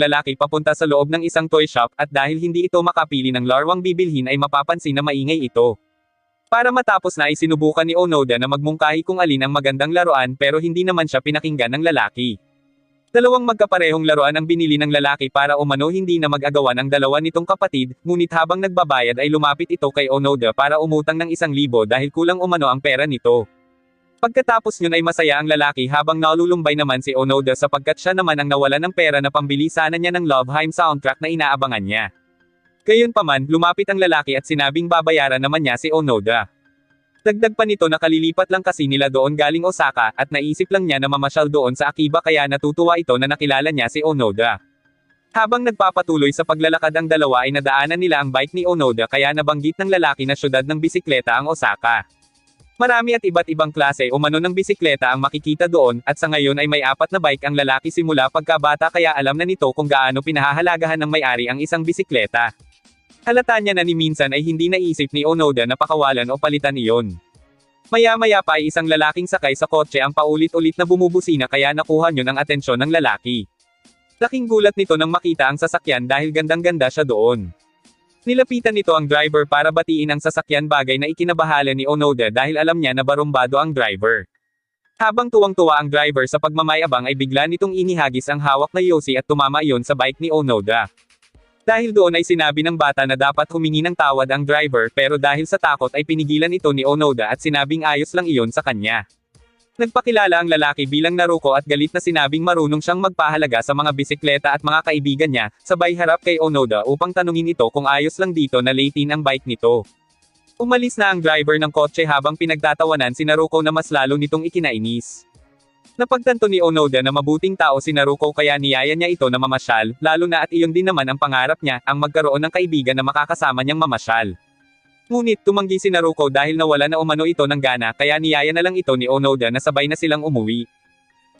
lalaki papunta sa loob ng isang toy shop at dahil hindi ito makapili ng larwang bibilhin ay mapapansin na maingay ito. Para matapos na ay sinubukan ni Onoda na magmungkahi kung alin ang magandang laruan pero hindi naman siya pinakinggan ng lalaki. Dalawang magkaparehong laruan ang binili ng lalaki para umano hindi na mag-agawan ang dalawa nitong kapatid, ngunit habang nagbabayad ay lumapit ito kay Onoda para umutang ng isang libo dahil kulang umano ang pera nito. Pagkatapos yun ay masaya ang lalaki habang nalulumbay naman si Onoda sapagkat siya naman ang nawala ng pera na pambili sana niya ng Loveheim soundtrack na inaabangan niya. Gayunpaman, lumapit ang lalaki at sinabing babayaran naman niya si Onoda. Dagdag pa nito na kalilipat lang kasi nila doon galing Osaka, at naisip lang niya na mamasyal doon sa Akiba kaya natutuwa ito na nakilala niya si Onoda. Habang nagpapatuloy sa paglalakad ang dalawa ay nadaanan nila ang bike ni Onoda kaya nabanggit ng lalaki na syudad ng bisikleta ang Osaka. Marami at iba't ibang klase umano ng bisikleta ang makikita doon, at sa ngayon ay may apat na bike ang lalaki simula pagkabata kaya alam na nito kung gaano pinahahalagahan ng may-ari ang isang bisikleta. Halata niya na ni minsan ay hindi naisip ni Onoda na pakawalan o palitan iyon. Maya-maya pa ay isang lalaking sakay sa kotse ang paulit-ulit na bumubusina kaya nakuha niyo ng atensyon ng lalaki. Laking gulat nito nang makita ang sasakyan dahil gandang-ganda siya doon. Nilapitan nito ang driver para batiin ang sasakyan bagay na ikinabahala ni Onoda dahil alam niya na barumbado ang driver. Habang tuwang-tuwa ang driver sa pagmamayabang ay bigla nitong inihagis ang hawak na Yossi at tumama iyon sa bike ni Onoda. Dahil doon ay sinabi ng bata na dapat humingi ng tawad ang driver pero dahil sa takot ay pinigilan ito ni Onoda at sinabing ayos lang iyon sa kanya. Nagpakilala ang lalaki bilang Naruko at galit na sinabing marunong siyang magpahalaga sa mga bisikleta at mga kaibigan niya, sabay harap kay Onoda upang tanungin ito kung ayos lang dito na late ang bike nito. Umalis na ang driver ng kotse habang pinagtatawanan si Naruko na mas lalo nitong ikinainis. Napagtanto ni Onoda na mabuting tao si Naruko kaya niyaya niya ito na mamasyal, lalo na at iyon din naman ang pangarap niya, ang magkaroon ng kaibigan na makakasama niyang mamasyal. Ngunit tumanggi si Naruko dahil nawala na umano ito ng gana kaya niyaya na lang ito ni Onoda na sabay na silang umuwi.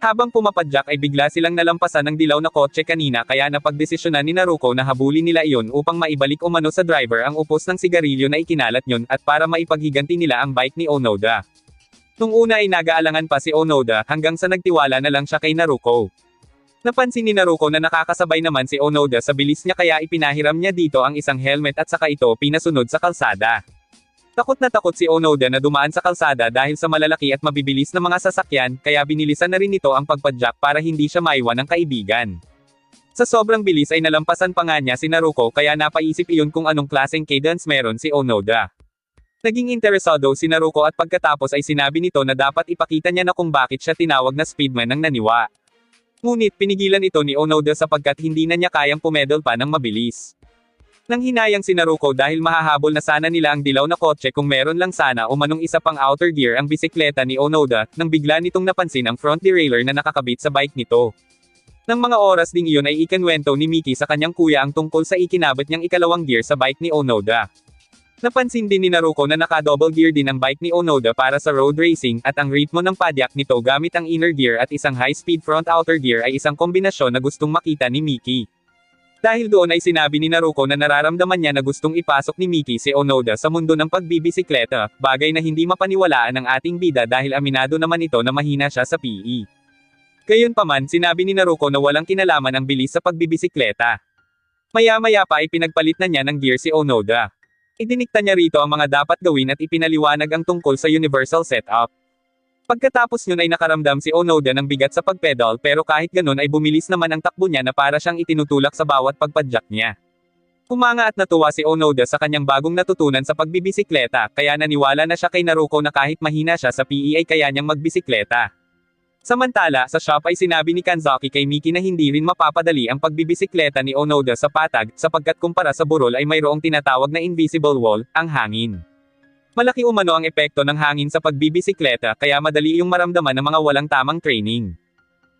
Habang pumapadyak ay bigla silang nalampasan ng dilaw na kotse kanina kaya napagdesisyonan ni Naruko na habulin nila iyon upang maibalik umano sa driver ang upos ng sigarilyo na ikinalat yun at para maipaghiganti nila ang bike ni Onoda. Nung una ay nagaalangan pa si Onoda hanggang sa nagtiwala na lang siya kay Naruko. Napansin ni Naruko na nakakasabay naman si Onoda sa bilis niya kaya ipinahiram niya dito ang isang helmet at saka ito pinasunod sa kalsada. Takot na takot si Onoda na dumaan sa kalsada dahil sa malalaki at mabibilis na mga sasakyan, kaya binilisan na rin ito ang pagpadyak para hindi siya maiwan ng kaibigan. Sa sobrang bilis ay nalampasan pa nga niya si Naruko kaya napaisip iyon kung anong klaseng cadence meron si Onoda. Naging interesado si Naruko at pagkatapos ay sinabi nito na dapat ipakita niya na kung bakit siya tinawag na speedman ng naniwa. Ngunit pinigilan ito ni Onoda sapagkat hindi na niya kayang pumedal pa ng mabilis. Nang hinayang si Naruko dahil mahahabol na sana nila ang dilaw na kotse kung meron lang sana o manong isa pang outer gear ang bisikleta ni Onoda, nang bigla nitong napansin ang front derailleur na nakakabit sa bike nito. Nang mga oras ding iyon ay ikinwento ni Miki sa kanyang kuya ang tungkol sa ikinabit niyang ikalawang gear sa bike ni Onoda. Napansin din ni Naruko na naka-double gear din ang bike ni Onoda para sa road racing, at ang ritmo ng padyak nito gamit ang inner gear at isang high-speed front outer gear ay isang kombinasyon na gustong makita ni Miki. Dahil doon ay sinabi ni Naruko na nararamdaman niya na gustong ipasok ni Miki si Onoda sa mundo ng pagbibisikleta, bagay na hindi mapaniwalaan ng ating bida dahil aminado naman ito na mahina siya sa PE. Gayunpaman, sinabi ni Naruko na walang kinalaman ang bilis sa pagbibisikleta. Maya-maya pa ay pinagpalit na niya ng gear si Onoda. Idinikta niya rito ang mga dapat gawin at ipinaliwanag ang tungkol sa universal setup. Pagkatapos yun ay nakaramdam si Onoda ng bigat sa pagpedal pero kahit ganun ay bumilis naman ang takbo niya na para siyang itinutulak sa bawat pagpadyak niya. Kumanga at natuwa si Onoda sa kanyang bagong natutunan sa pagbibisikleta, kaya naniwala na siya kay Naruko na kahit mahina siya sa PE ay kaya niyang magbisikleta. Samantala, sa shop ay sinabi ni Kanzaki kay Miki na hindi rin mapapadali ang pagbibisikleta ni Onoda sa patag, sapagkat kumpara sa burol ay mayroong tinatawag na invisible wall, ang hangin. Malaki umano ang epekto ng hangin sa pagbibisikleta kaya madali iyong maramdaman ng mga walang tamang training.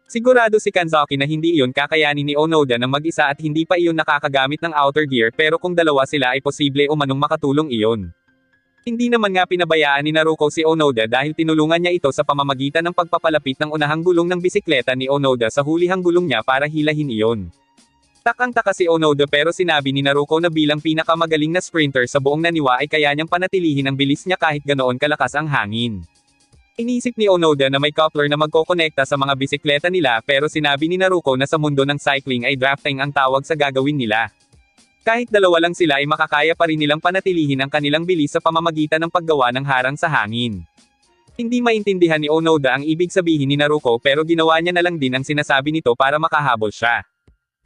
Sigurado si Kanzaki na hindi iyon kakayanin ni Onoda ng mag-isa at hindi pa iyon nakakagamit ng outer gear pero kung dalawa sila ay posible umanong makatulong iyon. Hindi naman nga pinabayaan ni Naruko si Onoda dahil tinulungan niya ito sa pamamagitan ng pagpapalapit ng unahang gulong ng bisikleta ni Onoda sa hulihang gulong niya para hilahin iyon. Takang-taka si Onoda pero sinabi ni Naruko na bilang pinakamagaling na sprinter sa buong naniwa ay kaya niyang panatilihin ang bilis niya kahit ganoon kalakas ang hangin. Inisip ni Onoda na may coupler na magkokonekta sa mga bisikleta nila pero sinabi ni Naruko na sa mundo ng cycling ay drafting ang tawag sa gagawin nila. Kahit dalawa lang sila ay makakaya pa rin nilang panatilihin ang kanilang bilis sa pamamagitan ng paggawa ng harang sa hangin. Hindi maintindihan ni Onoda ang ibig sabihin ni Naruko pero ginawa niya na lang din ang sinasabi nito para makahabol siya.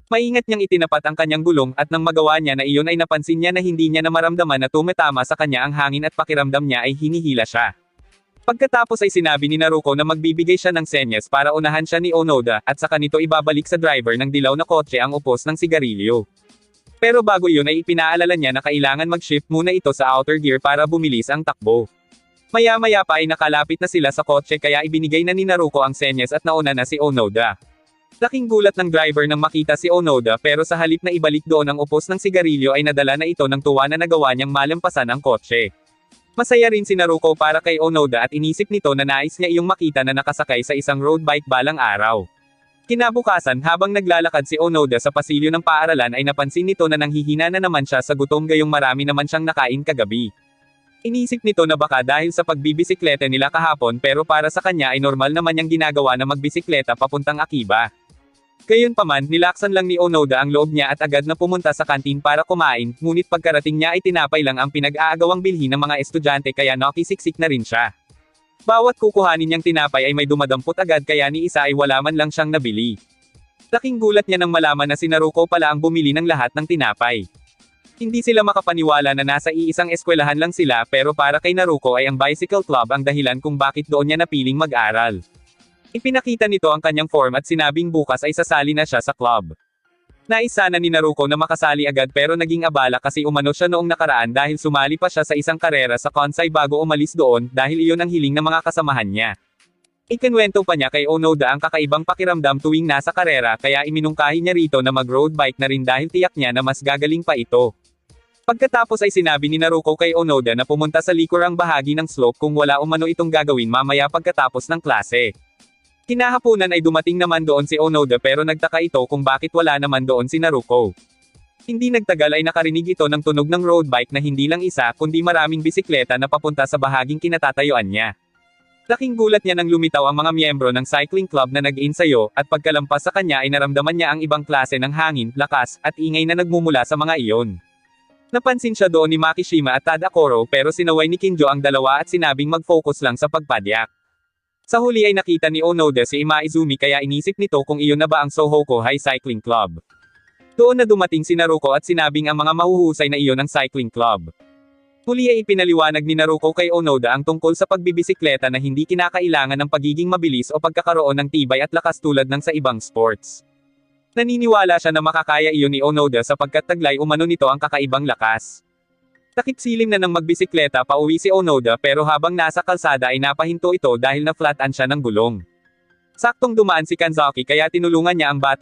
Maingat niyang itinapat ang kanyang gulong at nang magawa niya na iyon ay napansin niya na hindi niya na maramdaman na tumatama sa kanya ang hangin at pakiramdam niya ay hinihila siya. Pagkatapos ay sinabi ni Naruko na magbibigay siya ng senyas para unahan siya ni Onoda at saka nito ibabalik sa driver ng dilaw na kotse ang upos ng sigarilyo. Pero bago yun ay ipinaalala niya na kailangan mag-shift muna ito sa outer gear para bumilis ang takbo. Maya-maya pa ay nakalapit na sila sa kotse kaya ibinigay na ni Naruko ang senyas at nauna na si Onoda. Laking gulat ng driver nang makita si Onoda pero sa halip na ibalik doon ang upos ng sigarilyo ay nadala na ito ng tuwa na nagawa niyang malampasan ang kotse. Masaya rin si Naruko para kay Onoda at inisip nito na nais niya iyong makita na nakasakay sa isang road bike balang araw. Kinabukasan habang naglalakad si Onoda sa pasilyo ng paaralan ay napansin nito na nanghihina na naman siya sa gutom gayong marami naman siyang nakain kagabi. Inisip nito na baka dahil sa pagbibisikleta nila kahapon pero para sa kanya ay normal naman niyang ginagawa na magbisikleta papuntang Akiba. Gayunpaman, nilaksan lang ni Onoda ang loob niya at agad na pumunta sa kantin para kumain, ngunit pagkarating niya ay tinapay lang ang pinag-aagawang bilhin ng mga estudyante kaya nakisiksik na rin siya. Bawat kukuhanin niyang tinapay ay may dumadampot agad kaya ni isa ay wala man lang siyang nabili. Laking gulat niya nang malaman na si Naruko pala ang bumili ng lahat ng tinapay. Hindi sila makapaniwala na nasa iisang eskwelahan lang sila pero para kay Naruko ay ang bicycle club ang dahilan kung bakit doon niya napiling mag-aral. Ipinakita nito ang kanyang form at sinabing bukas ay sasali na siya sa club. Nais sana ni Naruko na makasali agad pero naging abala kasi umano siya noong nakaraan dahil sumali pa siya sa isang karera sa Kansai bago umalis doon dahil iyon ang hiling ng mga kasamahan niya. Ikinwento pa niya kay Onoda ang kakaibang pakiramdam tuwing nasa karera kaya iminungkahi niya rito na mag-road bike na rin dahil tiyak niya na mas gagaling pa ito. Pagkatapos ay sinabi ni Naruko kay Onoda na pumunta sa likurang bahagi ng slope kung wala umano itong gagawin mamaya pagkatapos ng klase. Kinahapunan ay dumating naman doon si Onoda pero nagtaka ito kung bakit wala naman doon si Naruko. Hindi nagtagal ay nakarinig ito ng tunog ng road bike na hindi lang isa kundi maraming bisikleta na papunta sa bahaging kinatatayuan niya. Laking gulat niya nang lumitaw ang mga miyembro ng cycling club na nag-insayo, at pagkalampas sa kanya ay naramdaman niya ang ibang klase ng hangin, lakas, at ingay na nagmumula sa mga iyon. Napansin siya doon ni Makishima at Tadakoro pero sinaway ni Kinjo ang dalawa at sinabing mag-focus lang sa pagpadyak. Sa huli ay nakita ni Onoda si Imaizumi kaya inisip nito kung iyon na ba ang Sohoko High Cycling Club. Doon na dumating si Naruko at sinabing ang mga mahuhusay na iyon ang cycling club. Huli ay ipinaliwanag ni Naruko kay Onoda ang tungkol sa pagbibisikleta na hindi kinakailangan ng pagiging mabilis o pagkakaroon ng tibay at lakas tulad ng sa ibang sports. Naniniwala siya na makakaya iyon ni Onoda sapagkat taglay umano nito ang kakaibang lakas. Takip silim na ng magbisikleta pauwi si Onoda pero habang nasa kalsada ay napahinto ito dahil na-flatan siya ng gulong. Saktong dumaan si Kanzaki kaya tinulungan niya ang bata